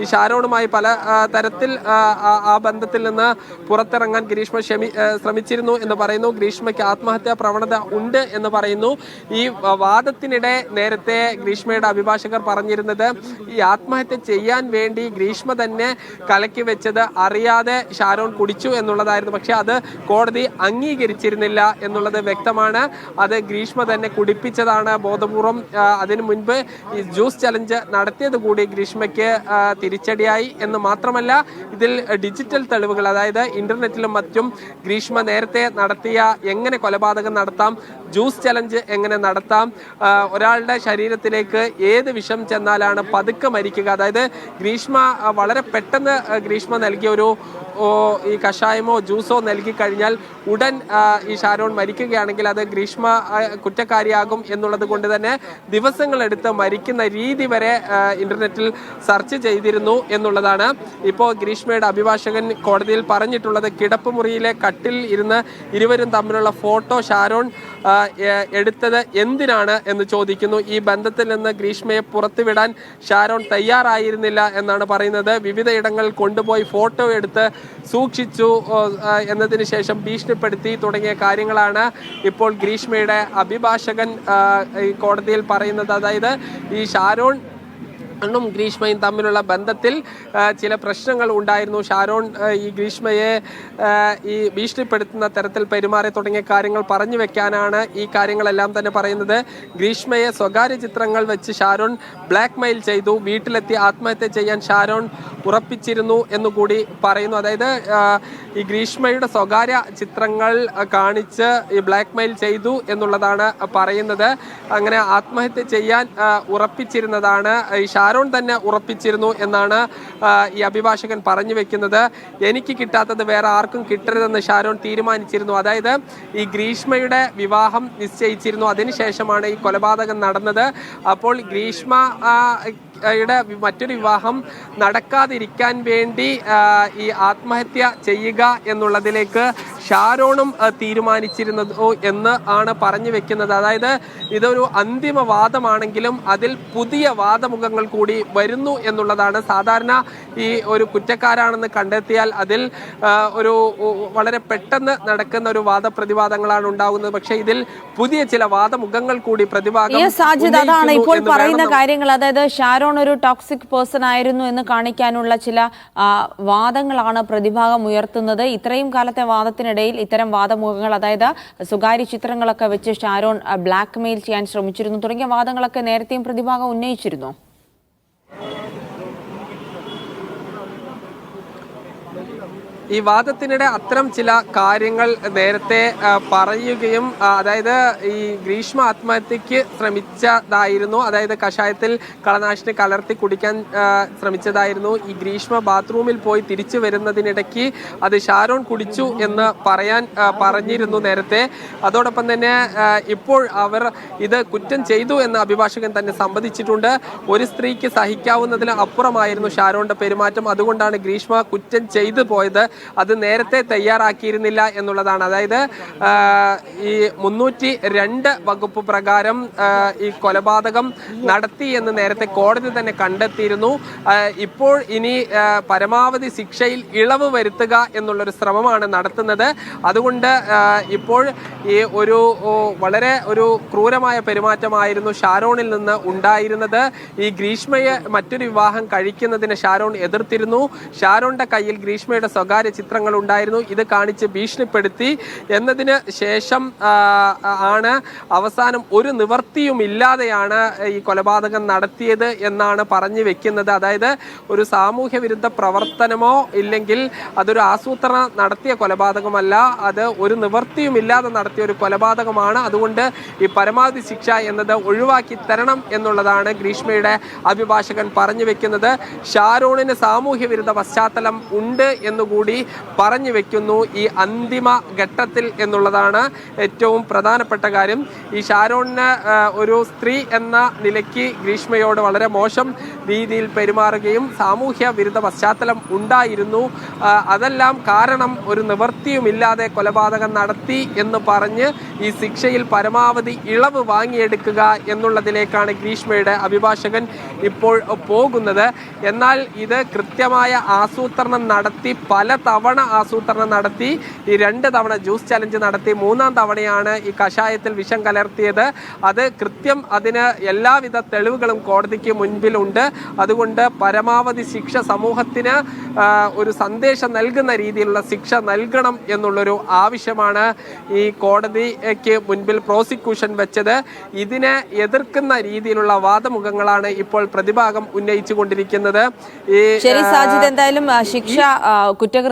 ഈ ഷാരോണുമായി പല തരത്തിൽ ആ, ബന്ധത്തിൽ നിന്ന് പുറത്തിറങ്ങാൻ ഗ്രീഷ്മ ക്ഷമി ശ്രമിച്ചിരുന്നു എന്ന് പറയുന്നു. ഗ്രീഷ്മയ്ക്ക് ആത്മഹത്യാ പ്രവണത ഉണ്ട് എന്ന് പറയുന്നു. ഈ വാദത്തിനിടെ നേരത്തെ ഗ്രീഷ്മയുടെ അഭിഭാഷകർ പറഞ്ഞിരുന്നത് ഈ ആത്മഹത്യ ചെയ്യാൻ വേണ്ടി ഗ്രീഷ്മ തന്നെ കലക്കി വെച്ചത് അറിയാതെ ഷാരോൺ കുടിച്ചു എന്നുള്ളതായിരുന്നു. പക്ഷേ അത് കോടതി അംഗീകരിച്ചിരുന്നില്ല എന്നുള്ളത് വ്യക്തമാണ്. അത് ഗ്രീഷ്മ തന്നെ കുടിപ്പിച്ചതാണ് ബോധപൂർവം. അതിനു മുൻപ് ഈ ജ്യൂസ് ചലഞ്ച് നടത്തിയത് കൂടി ഗ്രീഷ്മയ്ക്ക് തിരിച്ചടിയായി എന്ന് മാത്രമല്ല ഇതിൽ ഡിജിറ്റൽ തെളിവുകൾ അതായത് ഇന്റർനെറ്റിലും മറ്റും ഗ്രീഷ്മ നേരത്തെ നടത്തിയ എങ്ങനെ കൊലപാതകം നടത്താം ജ്യൂസ് ചലഞ്ച് എങ്ങനെ നടത്താം ഒരാളുടെ ശരീരത്തിലേക്ക് ഏത് വിഷം ചെന്നാലാണ് പതുക്കെ മരിക്കുക. അതായത് ഗ്രീഷ്മ വളരെ പെട്ടെന്ന് ഗ്രീഷ്മ നൽകിയ ഒരു ഈ കഷായമോ ജ്യൂസോ നൽകി കഴിഞ്ഞാൽ ഉടൻ ഈ ഷാരോൺ മരിക്കുകയാണെങ്കിൽ അത് ഗ്രീഷ്മ കുറ്റക്കാരിയാകും എന്നുള്ളത് കൊണ്ട് തന്നെ ദിവസങ്ങളെടുത്ത് മരിക്കുന്ന രീതി വരെ ഇന്റർനെറ്റിൽ സെർച്ച് ചെയ്തിരുന്നു എന്നുള്ളതാണ്. ഇപ്പോൾ ഗ്രീഷ്മയുടെ അഭിഭാഷകൻ കോടതിയിൽ പറഞ്ഞിട്ടുള്ളത് കിടപ്പ് മുറിയിലെ കട്ടിൽ ഇരുന്ന് ഇരുവരും തമ്മിലുള്ള ഫോട്ടോ ഷാരോൺ എടുത്തത് എന്തിനാണ് എന്ന് ചോദിക്കുന്നു. ഈ ബന്ധത്തിൽ നിന്ന് ഗ്രീഷ്മയെ പുറത്തുവിടാൻ ഷാരോൺ തയ്യാറായിരുന്നില്ല എന്നാണ് പറയുന്നത്. വിവിധ വിവിധയിടങ്ങളിൽ കൊണ്ടുപോയി ഫോട്ടോ എടുത്ത് സൂക്ഷിച്ചു എന്നതിന് ശേഷം ഭീഷണിപ്പെടുത്തി തുടങ്ങിയ കാര്യങ്ങളാണ് ഇപ്പോൾ ഗ്രീഷ്മയുടെ അഭിഭാഷകൻ കോടതിയിൽ പറയുന്നത്. അതായത് ഈ ഷാരോൺ ണും ഗ്രീഷ്മയും തമ്മിലുള്ള ബന്ധത്തിൽ ചില പ്രശ്നങ്ങൾ ഉണ്ടായിരുന്നു. ഷാരോൺ ഈ ഗ്രീഷ്മയെ ഈ ഭീഷണിപ്പെടുത്തുന്ന തരത്തിൽ പെരുമാറി തുടങ്ങിയ കാര്യങ്ങൾ പറഞ്ഞു വെക്കാനാണ് ഈ കാര്യങ്ങളെല്ലാം തന്നെ പറയുന്നത്. ഗ്രീഷ്മയെ സ്വകാര്യ ചിത്രങ്ങൾ വെച്ച് ഷാരോൺ ബ്ലാക്ക് മെയിൽ ചെയ്തു. വീട്ടിലെത്തി ആത്മഹത്യ ചെയ്യാൻ ഷാരോൺ ഉറപ്പിച്ചിരുന്നു എന്നുകൂടി പറയുന്നു. അതായത് ഈ ഗ്രീഷ്മയുടെ സ്വകാര്യ ചിത്രങ്ങൾ കാണിച്ച് ഈ ബ്ലാക്ക് മെയിൽ ചെയ്തു എന്നുള്ളതാണ് പറയുന്നത്. അങ്ങനെ ആത്മഹത്യ ചെയ്യാൻ ഉറപ്പിച്ചിരുന്നതാണ്. ഈ ഷാരോൺ തന്നെ ഉറപ്പിച്ചിരുന്നു എന്നാണ് ഈ അഭിഭാഷകൻ പറഞ്ഞു വെക്കുന്നത്. എനിക്ക് കിട്ടാത്തത് വേറെ ആർക്കും കിട്ടരുതെന്ന് ഷാരോൺ തീരുമാനിച്ചിരുന്നു. അതായത് ഈ ഗ്രീഷ്മയുടെ വിവാഹം നിശ്ചയിച്ചിരുന്നു. അതിനുശേഷമാണ് ഈ കൊലപാതകം നടന്നത്. അപ്പോൾ ഗ്രീഷ്മ യുടെ മറ്റൊരു വിവാഹം നടക്കാതിരിക്കാൻ വേണ്ടി ഈ ആത്മഹത്യ ചെയ്യുക എന്നുള്ളതിലേക്ക് ഷാരോണും തീരുമാനിച്ചിരുന്നത് എന്ന് ആണ് പറഞ്ഞു വെക്കുന്നത്. അതായത് ഇതൊരു അന്തിമ വാദമാണെങ്കിലും അതിൽ പുതിയ വാദമുഖങ്ങൾ കൂടി വരുന്നു എന്നുള്ളതാണ്. സാധാരണ ഈ ഒരു കുറ്റക്കാരാണെന്ന് കണ്ടെത്തിയാൽ അതിൽ ഒരു വളരെ പെട്ടെന്ന് നടക്കുന്ന ഒരു വാദപ്രതിവാദങ്ങളാണ് ഉണ്ടാകുന്നത്. പക്ഷേ ഇതിൽ പുതിയ ചില വാദമുഖങ്ങൾ കൂടി പ്രതിഭാഗം സാജിദ് അതാണ് ഇപ്പോൾ പറയുന്ന കാര്യങ്ങൾ. അതായത് ഷാരോൺ ഒരു ടോക്സിക് പേഴ്സൺ ആയിരുന്നു എന്ന് കാണിക്കാനുള്ള ചില വാദങ്ങളാണ് പ്രതിഭാഗം ഉയർത്തുന്നത്. ഇത്രയും കാലത്തെ വാദത്തിനിടയിൽ ഇത്തരം വാദമുഖങ്ങൾ അതായത് സ്വകാര്യ ചിത്രങ്ങളൊക്കെ വെച്ച് ഷാരോൺ ബ്ലാക്ക് മെയിൽ ചെയ്യാൻ ശ്രമിച്ചിരുന്നു. തുടങ്ങിയ വാദങ്ങളൊക്കെ നേരത്തെയും പ്രതിഭാഗം ഉന്നയിച്ചിരുന്നു. ഈ വാദത്തിനിടെ അത്തരം ചില കാര്യങ്ങൾ നേരത്തെ പറയുകയും അതായത് ഈ ഗ്രീഷ്മ ആത്മഹത്യക്ക് ശ്രമിച്ചതായിരുന്നു. അതായത് കഷായത്തിൽ കളനാശിനി കലർത്തി കുടിക്കാൻ ശ്രമിച്ചതായിരുന്നു. ഈ ഗ്രീഷ്മ ബാത്റൂമിൽ പോയി തിരിച്ചു വരുന്നതിനിടയ്ക്ക് അത് ഷാരോൺ കുടിച്ചു എന്ന് പറയാൻ പറഞ്ഞിരുന്നു നേരത്തെ. അതോടൊപ്പം തന്നെ ഇപ്പോൾ അവർ ഇത് കുറ്റം ചെയ്തു എന്ന് അഭിഭാഷകൻ തന്നെ സമ്മതിച്ചിട്ടുണ്ട്. ഒരു സ്ത്രീക്ക് സഹിക്കാവുന്നതിന് അപ്പുറമായിരുന്നു ഷാരോണിന്റെ പെരുമാറ്റം. അതുകൊണ്ടാണ് ഗ്രീഷ്മ കുറ്റം ചെയ്തു പോയത്. അത് നേരത്തെ തയ്യാറാക്കിയിരുന്നില്ല എന്നുള്ളതാണ്. അതായത് ഈ മുന്നൂറ്റി രണ്ട് വകുപ്പ് പ്രകാരം ഈ കൊലപാതകം നടത്തി എന്ന് നേരത്തെ കോടതി തന്നെ കണ്ടെത്തിയിരുന്നു. ഇപ്പോൾ ഇനി പരമാവധി ശിക്ഷയിൽ ഇളവ് വരുത്തുക എന്നുള്ളൊരു ശ്രമമാണ് നടത്തുന്നത്. അതുകൊണ്ട് ഇപ്പോൾ ഈ ഒരു വളരെ ഒരു ക്രൂരമായ പെരുമാറ്റമായിരുന്നു ഷാരോണിൽ നിന്ന് ഉണ്ടായിരുന്നത്. ഈ ഗ്രീഷ്മയെ മറ്റൊരു വിവാഹം കഴിക്കുന്നതിന് ഷാരോൺ എതിർത്തിരുന്നു. ഷാരോണിന്റെ കയ്യിൽ ഗ്രീഷ്മയുടെ സ്വകാര്യ ചിത്രങ്ങൾ ഉണ്ടായിരുന്നു. ഇത് കാണിച്ച് ഭീഷണിപ്പെടുത്തി. എന്നതിന് ശേഷം ആണ് അവസാനം ഒരു നിവർത്തിയുമില്ലാതെയാണ് ഈ കൊലപാതകം നടത്തിയത് എന്നാണ് പറഞ്ഞു വെക്കുന്നത്. അതായത് ഒരു സാമൂഹ്യ വിരുദ്ധ പ്രവർത്തനമോ ഇല്ലെങ്കിൽ അതൊരു ആസൂത്രണ നടത്തിയ കൊലപാതകമല്ല. അത് ഒരു നിവർത്തിയുമില്ലാതെ നടത്തിയ ഒരു കൊലപാതകമാണ്. അതുകൊണ്ട് ഈ പരമാവധി ശിക്ഷ എന്നത് ഒഴിവാക്കി തരണം എന്നുള്ളതാണ് ഗ്രീഷ്മയുടെ അഭിഭാഷകൻ പറഞ്ഞു വെക്കുന്നത്. ഷാരൂണിന് സാമൂഹ്യ വിരുദ്ധ പശ്ചാത്തലം ഉണ്ട് ഉണ്ട് എന്നുകൂടി പറഞ്ഞു വെക്കുന്നു ഈ അന്തിമ ഘട്ടത്തിൽ എന്നുള്ളതാണ് ഏറ്റവും പ്രധാനപ്പെട്ട കാര്യം. ഈ ഷാരോണിന് ഒരു സ്ത്രീ എന്ന നിലയ്ക്ക് ഗ്രീഷ്മയോട് വളരെ മോശം രീതിയിൽ പെരുമാറുകയും സാമൂഹ്യ വിരുദ്ധ പശ്ചാത്തലം ഉണ്ടായിരുന്നു. അതെല്ലാം കാരണം ഒരു നിവൃത്തിയുമില്ലാതെ കൊലപാതകം നടത്തി എന്ന് പറഞ്ഞ് ഈ ശിക്ഷയിൽ പരമാവധി ഇളവ് വാങ്ങിയെടുക്കുക എന്നുള്ളതിലേക്കാണ് ഗ്രീഷ്മയുടെ അഭിഭാഷകൻ ഇപ്പോൾ പോകുന്നത്. എന്നാൽ ഇത് കൃത്യമായ ആസൂത്രണം നടത്തി പല തവണ ആസൂത്രണം നടത്തി ഈ രണ്ട് തവണ ജ്യൂസ് ചലഞ്ച് നടത്തി മൂന്നാം തവണയാണ് ഈ കഷായത്തിൽ വിഷം കലർത്തിയത്. അത് കൃത്യം അതിന് എല്ലാവിധ തെളിവുകളും കോടതിക്ക് മുൻപിലുണ്ട്. അതുകൊണ്ട് പരമാവധി ശിക്ഷ സമൂഹത്തിന് ഒരു സന്ദേശം നൽകുന്ന രീതിയിലുള്ള ശിക്ഷ നൽകണം എന്നുള്ളൊരു ആവശ്യമാണ് ഈ കോടതിക്ക് മുൻപിൽ പ്രോസിക്യൂഷൻ വെച്ചത്. ഇതിനെ എതിർക്കുന്ന രീതിയിലുള്ള വാദമുഖങ്ങളാണ് ഇപ്പോൾ പ്രതിഭാഗം ഉന്നയിച്ചുകൊണ്ടിരിക്കുന്നത്. ഈ ശരി സാജിദ് എന്തായാലും ശിക്ഷ ആ,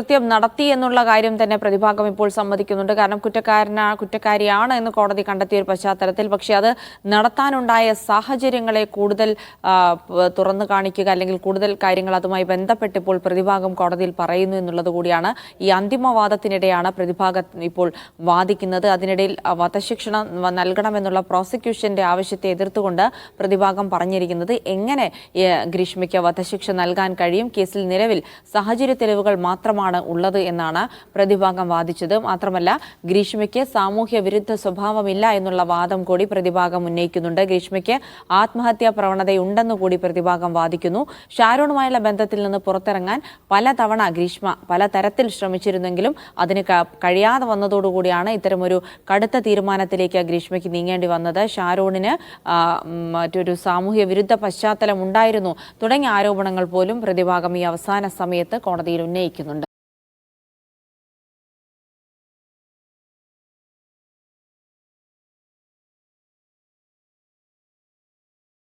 കുറ്റകൃത്യം നടത്തി എന്നുള്ള കാര്യം തന്നെ പ്രതിഭാഗം ഇപ്പോൾ സമ്മതിക്കുന്നുണ്ട്. കാരണം കുറ്റക്കാരനാ കുറ്റക്കാരിയാണ് എന്ന് കോടതി കണ്ടെത്തിയ ഒരു പശ്ചാത്തലത്തിൽ. പക്ഷേ അത് നടത്താനുണ്ടായ സാഹചര്യങ്ങളെ കൂടുതൽ തുറന്നു കാണിക്കുക അല്ലെങ്കിൽ കൂടുതൽ കാര്യങ്ങൾ അതുമായി ബന്ധപ്പെട്ട് ഇപ്പോൾ പ്രതിഭാഗം കോടതിയിൽ പറയുന്നു എന്നുള്ളത് കൂടിയാണ് ഈ അന്തിമവാദത്തിനിടെയാണ് പ്രതിഭാഗം ഇപ്പോൾ വാദിക്കുന്നത്. അതിനിടയിൽ വധശിക്ഷ നൽകണമെന്നുള്ള പ്രോസിക്യൂഷന്റെ ആവശ്യത്തെ എതിർത്തുകൊണ്ട് പ്രതിഭാഗം പറഞ്ഞിരിക്കുന്നത് എങ്ങനെ ഗ്രീഷ്മയ്ക്ക് വധശിക്ഷ നൽകാൻ കഴിയും? കേസിൽ നിലവിൽ സാഹചര്യ തെളിവുകൾ മാത്രമാണ് ഉള്ളത് എന്നാണ് പ്രതിഭാഗം വാദിച്ചത്. മാത്രമല്ല ഗ്രീഷ്മയ്ക്ക് സാമൂഹ്യ വിരുദ്ധ സ്വഭാവമില്ല എന്നുള്ള വാദം കൂടി പ്രതിഭാഗം ഉന്നയിക്കുന്നുണ്ട്. ഗ്രീഷ്മയ്ക്ക് ആത്മഹത്യാ പ്രവണതയുണ്ടെന്ന് കൂടി പ്രതിഭാഗം വാദിക്കുന്നു. ഷാരോണുമായുള്ള ബന്ധത്തിൽ നിന്ന് പുറത്തിറങ്ങാൻ പലതവണ ഗ്രീഷ്മ പലതരത്തിൽ ശ്രമിച്ചിരുന്നെങ്കിലും അതിന് കഴിയാതെ വന്നതോടുകൂടിയാണ് ഇത്തരമൊരു കടുത്ത തീരുമാനത്തിലേക്ക് ഗ്രീഷ്മയ്ക്ക് നീങ്ങേണ്ടി വന്നത്. ഷാരോണിന് മറ്റൊരു സാമൂഹ്യ വിരുദ്ധ പശ്ചാത്തലം ഉണ്ടായിരുന്നു തുടങ്ങിയ ആരോപണങ്ങൾ പോലും പ്രതിഭാഗം ഈ അവസാന സമയത്ത് കോടതിയിൽ ഉന്നയിക്കുന്നുണ്ട്.